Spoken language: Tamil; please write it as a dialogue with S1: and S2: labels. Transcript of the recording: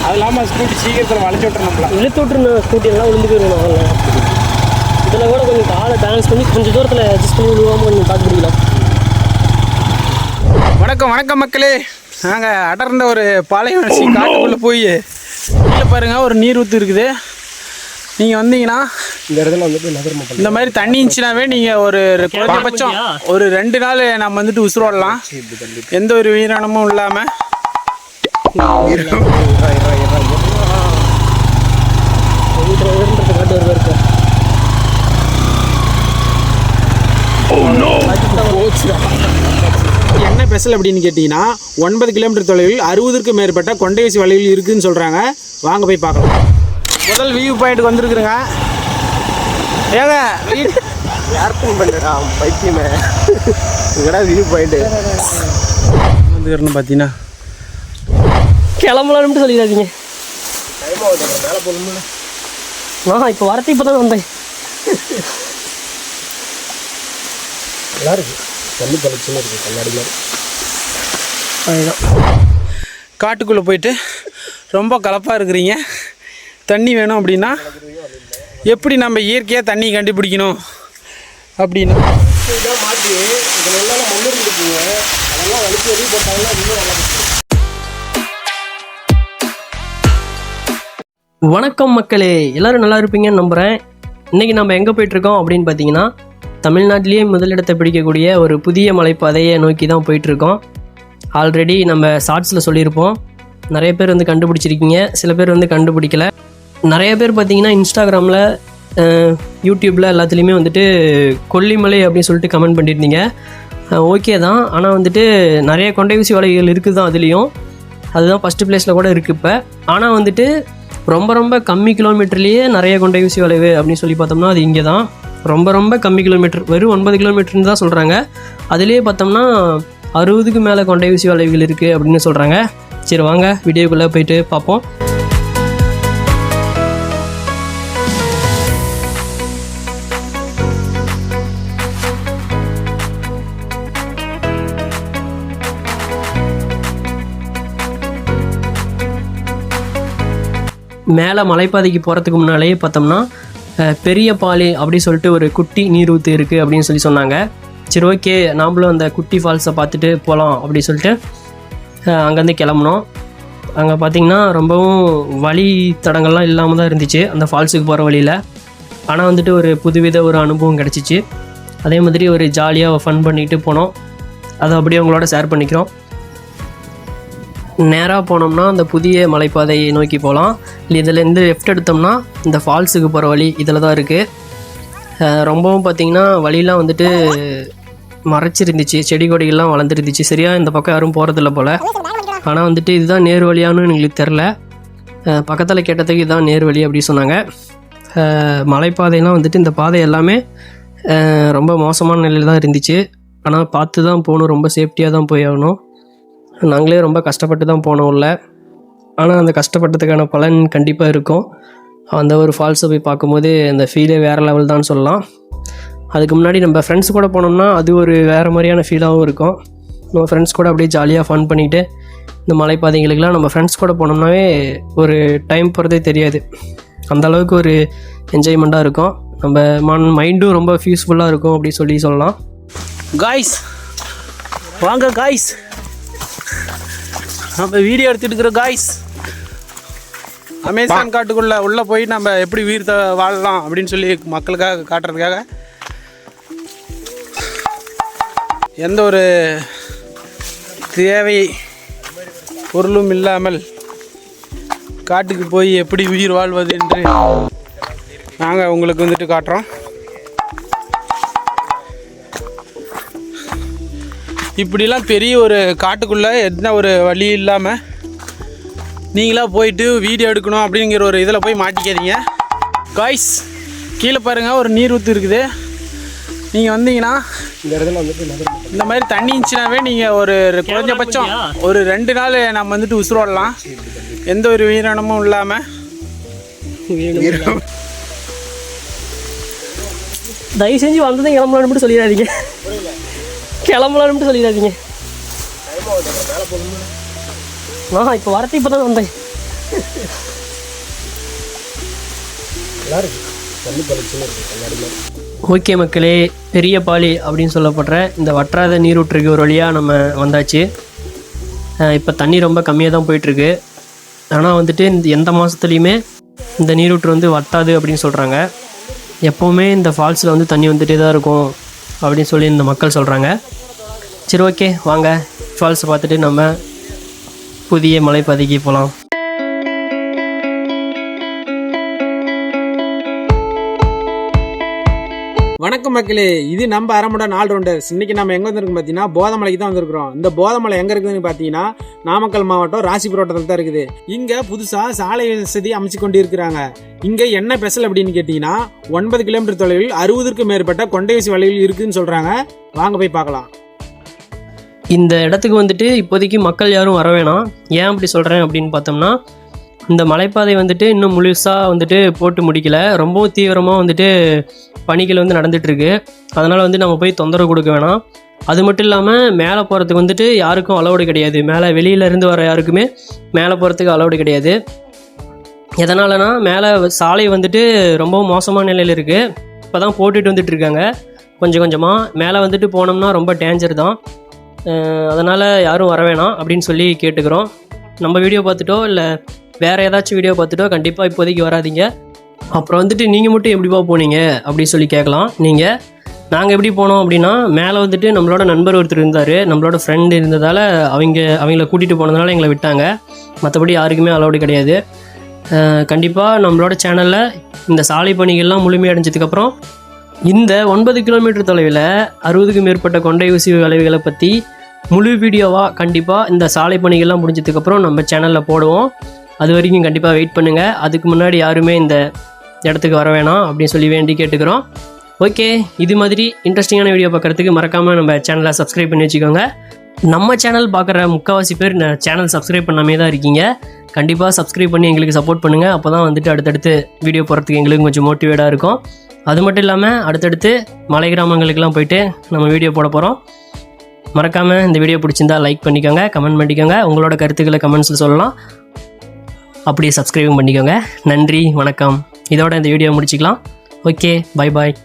S1: அது இல்லாமல் ஸ்கூட்டி சீக்கிரத்தில் வளைச்சி நம்மள
S2: இழுத்து விட்டுருந்த ஸ்கூட்டி எல்லாம் விழுந்து போயிடும் அதில் இதில் கூட கொஞ்சம் காலை பேலன்ஸ் பண்ணி கொஞ்சம் தூரத்தில் அட்ஜஸ்ட் பண்ணி விழுவாமல் கொஞ்சம் பார்த்து பிடிக்கலாம்
S1: வணக்கம் வணக்கம் மக்களே. நாங்கள் அடர்ந்த ஒரு பாலைவனசி காட்டுக்குள்ளே போய் கீழே பாருங்க ஒரு நீர் ஊற்று இருக்குது. நீங்கள் வந்தீங்கன்னா
S2: இந்த இடத்துல வந்துட்டு நகர்மா
S1: இந்த மாதிரி தண்ணி இருந்துச்சுனாவே நீங்கள் ஒரு குறைஞ்சபட்சம் ஒரு ரெண்டு நாள் நம்ம வந்துட்டு உசுரோடலாம் எந்த ஒரு உயிரினமும் இல்லாமல் என்ன ஸ்பெஷல் அப்படின்னு கேட்டிங்கன்னா ஒன்பது கிலோமீட்டர் தொலைவில் அறுபதுக்கும் மேற்பட்ட கொண்டைவசி வலைகள் இருக்குதுன்னு சொல்கிறாங்க வாங்க போய் பார்க்கலாம். முதல் வியூ பாயிண்ட்டுக்கு வந்துருக்குறேங்க ஏங்க வீடு
S2: யாருக்கும் பண்ணுறா பைத்தியமே. இங்கடா வியூ பாயிண்ட்டு
S1: வந்துக்கிறேன்னு பார்த்தீங்கன்னா
S2: கிளம்பலாம்னு சொல்லிடாதீங்க. ஆ இப்போ வரத்து இப்போ தான் வந்தேன். நல்லா இருக்கு. தண்ணி பளிச்சுன்னு இருக்கு கண்ணாடி மாதிரி. அதுதான்
S1: காட்டுக்குள்ளே போயிட்டு ரொம்ப கலப்பாக இருக்கிறீங்க. தண்ணி வேணும் அப்படின்னா எப்படி நம்ம இயற்கையாக தண்ணி கண்டுபிடிக்கணும் அப்படின்னு?
S2: மாட்டி இதில் எல்லாம் மண்ணு இருந்துக்குங்க அதெல்லாம் வலிச்சு வெளியே போட்டாங்கன்னா இன்னும் நல்லா வணக்கம் மக்களே எல்லாரும் நல்லா இருப்பீங்கன்னு நம்புகிறேன் இன்றைக்கி நம்ம எங்கே போயிட்டுருக்கோம் அப்படின்னு பார்த்தீங்கன்னா தமிழ்நாட்டிலேயே முதலிடத்தை பிடிக்கக்கூடிய ஒரு புதிய மலைப்பாதையை நோக்கி தான் போயிட்டுருக்கோம். ஆல்ரெடி நம்ம ஷார்ட்ஸில் சொல்லியிருப்போம். நிறைய பேர் வந்து கண்டுபிடிச்சிருக்கீங்க சில பேர் வந்து கண்டுபிடிக்கல. நிறைய பேர் பார்த்தீங்கன்னா இன்ஸ்டாகிராமில் யூடியூப்பில் எல்லாத்துலேயுமே வந்துட்டு கொல்லிமலை அப்படின்னு சொல்லிட்டு கமெண்ட் பண்ணியிருந்தீங்க. ஓகே தான். ஆனால் வந்துட்டு நிறைய கொண்டை ஊசி வலைகள் இருக்குது தான் அதுலேயும். அதுதான் ஃபஸ்ட்டு ப்ளேஸில் கூட இருக்குது இப்போ. ஆனால் வந்துட்டு ரொம்ப ரொம்ப கம்மி கிலோமீட்டர்லேயே நிறைய கொண்டை ஊசி வளைவு அப்படின்னு சொல்லி பார்த்தோம்னா அது இங்கே தான் ரொம்ப ரொம்ப கம்மி கிலோமீட்டர் வெறும் ஒன்பது கிலோமீட்டர்னு தான் சொல்கிறாங்க அதுலேயே பார்த்தோம்னா அறுபதுக்கு மேலே கொண்டை ஊசி வளைவுகள் இருக்குது அப்படின்னு சொல்கிறாங்க சரி வாங்க வீடியோக்குள்ளே போயிட்டு பார்ப்போம். மேலே மலைப்பாதைக்கு போகிறதுக்கு முன்னாலேயே பார்த்தோம்னா பெரிய பாலி அப்படின்னு சொல்லிட்டு ஒரு குட்டி நீரூத்து இருக்குது அப்படின்னு சொல்லி சொன்னாங்க. சரி ஓகே நாம்ளும் அந்த குட்டி ஃபால்ஸை பார்த்துட்டு போகலாம் அப்படி சொல்லிட்டு அங்கேருந்து கிளம்புனோம். அங்கே பார்த்தீங்கன்னா ரொம்பவும் வழி தடங்கள்லாம் இல்லாமல் தான் இருந்துச்சு அந்த ஃபால்ஸுக்கு போகிற வழியில். ஆனால் வந்துட்டு ஒரு புதுவித ஒரு அனுபவம் கிடச்சிச்சு. அதே மாதிரி ஒரு ஜாலியாக ஃபன் பண்ணிக்கிட்டு போனோம். அதை அப்படியே உங்களோட ஷேர் பண்ணிக்கிறோம். நேராக போனோம்னா அந்த புதிய மலைப்பாதையை நோக்கி போகலாம் இல்லை இதுலேருந்து லெஃப்ட் எடுத்தோம்னா இந்த ஃபால்ஸுக்கு போகிற வழி இதில் தான் இருக்குது ரொம்பவும் பார்த்திங்கன்னா வழியெலாம் வந்துட்டு மறைச்சிருந்துச்சு. செடி கொடிகள்லாம் வளர்ந்துருந்துச்சு. சரியாக இந்த பக்கம் யாரும் போகிறதில்ல போல். ஆனால் வந்துட்டு இதுதான் நேர் வழியானு எங்களுக்கு தெரில பக்கத்தில் கேட்டதுக்கு இதுதான் நேர் வழி அப்படி சொன்னாங்க. மலைப்பாதையெல்லாம் வந்துட்டு இந்த பாதை எல்லாமே ரொம்ப மோசமான நிலையில் தான் இருந்துச்சு. ஆனால் பார்த்து தான் போகணும். ரொம்ப சேஃப்டியாக தான் போய் ஆகணும். நாங்களே ரொம்ப கஷ்டப்பட்டு தான் போனோம் உள்ள. ஆனால் அந்த கஷ்டப்பட்டதுக்கான பலன் கண்டிப்பாக இருக்கும். அந்த ஒரு ஃபால்ஸை போய் பார்க்கும்போது அந்த ஃபீலே வேறு லெவல் தான் சொல்லலாம். அதுக்கு முன்னாடி நம்ம ஃப்ரெண்ட்ஸ் கூட போனோம்னா அது ஒரு வேறு மாதிரியான ஃபீலாகவும் இருக்கும். நம்ம ஃப்ரெண்ட்ஸ் கூட அப்படியே ஜாலியாக ஃபன் பண்ணிவிட்டு இந்த மலைப்பாதைகளுக்கெல்லாம் நம்ம ஃப்ரெண்ட்ஸ் கூட போனோம்னாவே ஒரு டைம் போகிறதே தெரியாது. அந்த அளவுக்கு ஒரு என்ஜாய்மெண்ட்டாக இருக்கும். நம்ம மன் மைண்டும் ரொம்ப பீஸ்ஃபுல்லாக இருக்கும் அப்படின்னு சொல்லி சொல்லலாம்.
S1: காய்ஸ் வாங்க காய்ஸ் நம்ம வீடியோ எடுத்துட்டு இருக்கிற காய்ஸ் அமேசான் காட்டுக்குள்ள உள்ள போய் நம்ம எப்படி உயிர் த வாழலாம் அப்படின்னு சொல்லி மக்களுக்காக காட்டுறதுக்காக எந்த ஒரு தேவை பொருளும் இல்லாமல் காட்டுக்கு போய் எப்படி உயிர் வாழ்வது என்று நாங்கள் உங்களுக்கு வந்துட்டு காட்டுறோம். இப்படிலாம் பெரிய ஒரு காட்டுக்குள்ளே எந்த ஒரு வழி இல்லாமல் நீங்களா போயிட்டு வீடியோ எடுக்கணும் அப்படிங்கிற ஒரு இதில் போய் மாட்டிக்காதீங்க. காய்ஸ் கீழே பாருங்கள் ஒரு நீர் ஊற்று இருக்குது. நீங்கள் வந்தீங்கன்னா
S2: இந்த இடத்துல வந்துட்டு நகர்
S1: இந்த மாதிரி தண்ணி இருந்துச்சுனாவே நீங்கள் ஒரு குறைஞ்சபட்சம் ஒரு ரெண்டு நாள் நம்ம வந்துட்டு உசுரோடலாம். எந்த ஒரு உயிரினமும் இல்லாமல்
S2: தயவு செஞ்சு வந்ததும் கிளம்பலான்னு மட்டும் சொல்லிடாதீங்க. கிளம்பலான்னு சொல்லிடாதீங்க. ஆ இப்போ வரத்து இப்போ தான் வந்தேன். ஓகே மக்களே பெரிய பாலி அப்படின்னு சொல்லப்படுற இந்த வற்றாத நீரூற்றுக்கு ஒரு வழியாக நம்ம வந்தாச்சு. இப்போ தண்ணி ரொம்ப கம்மியாக தான் போயிட்டுருக்கு. ஆனால் வந்துட்டு இந்த எந்த மாதத்துலேயுமே இந்த நீரூற்று வந்து வற்றாது அப்படின்னு சொல்கிறாங்க எப்போவுமே இந்த ஃபால்ஸில் வந்து தண்ணி வந்துகிட்டே தான் இருக்கும். அப்படின்னு சொல்லி இந்த மக்கள் சொல்கிறாங்க சரி ஓகே வாங்க. ஃபால்ஸை பார்த்துட்டு நம்ம புதிய மலைப்பாதைக்கு போகலாம்
S1: வணக்கம் மக்களே இது நம்ம அரமுடா நாள் ரவுண்டர்ஸ் இன்னைக்கு நம்ம எங்க வந்திருக்கோம் பார்த்தீங்கன்னா போதமலைக்கு தான் வந்திருக்கிறோம். இந்த போதமலை எங்க இருக்குதுன்னு பார்த்தீங்கன்னா நாமக்கல் மாவட்டம் ராசிபுரோட்டத்தில் தான் இருக்குது. இங்க புதுசா சாலை வசதி அமைச்சு கொண்டு இருக்கிறாங்க இங்க என்ன ஸ்பெஷல் அப்படின்னு கேட்டீங்கன்னா ஒன்பது கிலோமீட்டர் தொலைவில் அறுபதுக்கும் மேற்பட்ட கொண்டைவசி வலையில் இருக்குன்னு சொல்றாங்க. வாங்க போய் பார்க்கலாம்.
S2: இந்த இடத்துக்கு வந்துட்டு இப்போதைக்கு மக்கள் யாரும் வர வேணாம். ஏன் அப்படி சொல்கிறேன் அப்படின்னு பார்த்தோம்னா இந்த மலைப்பாதை வந்துட்டு இன்னும் முழுசாக வந்துட்டு போட்டு முடிக்கல. ரொம்பவும் தீவிரமாக வந்துட்டு பணிகள் வந்து நடந்துகிட்ருக்கு அதனால் வந்து நம்ம போய் தொந்தரவு கொடுக்க வேணாம். அது மட்டும் இல்லாமல் மேலே போகிறதுக்கு வந்துட்டு யாருக்கும் அலௌடு கிடையாது. மேலே வெளியிலேருந்து வர யாருக்குமே மேலே போகிறதுக்கு அலௌடு கிடையாது. எதனாலனா மேலே சாலை வந்துட்டு ரொம்ப மோசமான நிலையில் இருக்குது இப்போ தான் போட்டுட்டு வந்துட்டு இருக்காங்க. கொஞ்சம் கொஞ்சமாக மேலே வந்துட்டு போனோம்னா ரொம்ப டேஞ்சர் தான். அதனால் யாரும் வர வேணாம் அப்படின்னு சொல்லி கேட்டுக்கிறோம். நம்ம வீடியோ பார்த்துட்டோ இல்லை வேறு ஏதாச்சும் வீடியோ பார்த்துட்டோ கண்டிப்பாக இப்போதைக்கு வராதீங்க. அப்புறம் வந்துட்டு நீங்கள் மட்டும் எப்படிப்பா போனீங்க? அப்படின்னு சொல்லி கேட்கலாம். நீங்கள் நாங்கள் எப்படி போனோம் அப்படின்னா மேலே வந்துட்டு நம்மளோட நண்பர் ஒருத்தர் இருந்தார். நம்மளோட ஃப்ரெண்டு இருந்ததால் அவங்க அவங்கள கூட்டிகிட்டு போனதுனால எங்களை விட்டாங்க. மற்றபடி யாருக்குமே அலௌடு கிடையாது. கண்டிப்பாக நம்மளோட சேனலில் இந்த சாலை பணிகள்லாம் முழுமையடைஞ்சதுக்கப்புறம் இந்த ஒன்பது கிலோமீட்டர் தொலைவில் அறுபதுக்கும் மேற்பட்ட கொண்டை ஊசி விளைவுகளை பற்றி முழு வீடியோவாக கண்டிப்பாக இந்த சாலை பணிகள்லாம் முடிஞ்சதுக்கப்புறம் நம்ம சேனலில் போடுவோம். அது வரைக்கும் கண்டிப்பாக வெயிட் பண்ணுங்கள் அதுக்கு முன்னாடி யாருமே இந்த இடத்துக்கு வர வேணாம் அப்படின்னு சொல்லி வேண்டி கேட்டுக்கிறோம். ஓகே இது மாதிரி இன்ட்ரெஸ்டிங்கான வீடியோ பார்க்குறதுக்கு மறக்காமல் நம்ம சேனலை சப்ஸ்கிரைப் பண்ணி வச்சுக்கோங்க. நம்ம சேனல் பார்க்குற முக்கால்வாசி பேர் சேனல் சப்ஸ்கிரைப் பண்ணாமே தான் இருக்கீங்க. கண்டிப்பாக சப்ஸ்கிரைப் பண்ணி எங்களுக்கு சப்போர்ட் பண்ணுங்கள் அப்போ தான் வந்துட்டு அடுத்தடுத்து வீடியோ போகிறதுக்கு எங்களுக்கு கொஞ்சம் மோட்டிவேட்டாக இருக்கும். அது மட்டும் இல்லாமல் அடுத்தடுத்து மலை கிராமங்களுக்கெல்லாம் போயிட்டு நம்ம வீடியோ போட போகிறோம் மறக்காமல் இந்த வீடியோ பிடிச்சிருந்தா லைக் பண்ணிக்கோங்க கமெண்ட் பண்ணிக்கோங்க. உங்களோட கருத்துக்களை கமெண்ட்ஸில் சொல்லலாம். அப்படியே சப்ஸ்கிரைபும் பண்ணிக்கோங்க. நன்றி வணக்கம். இதோட இந்த வீடியோ முடிச்சுக்கலாம். Okay bye bye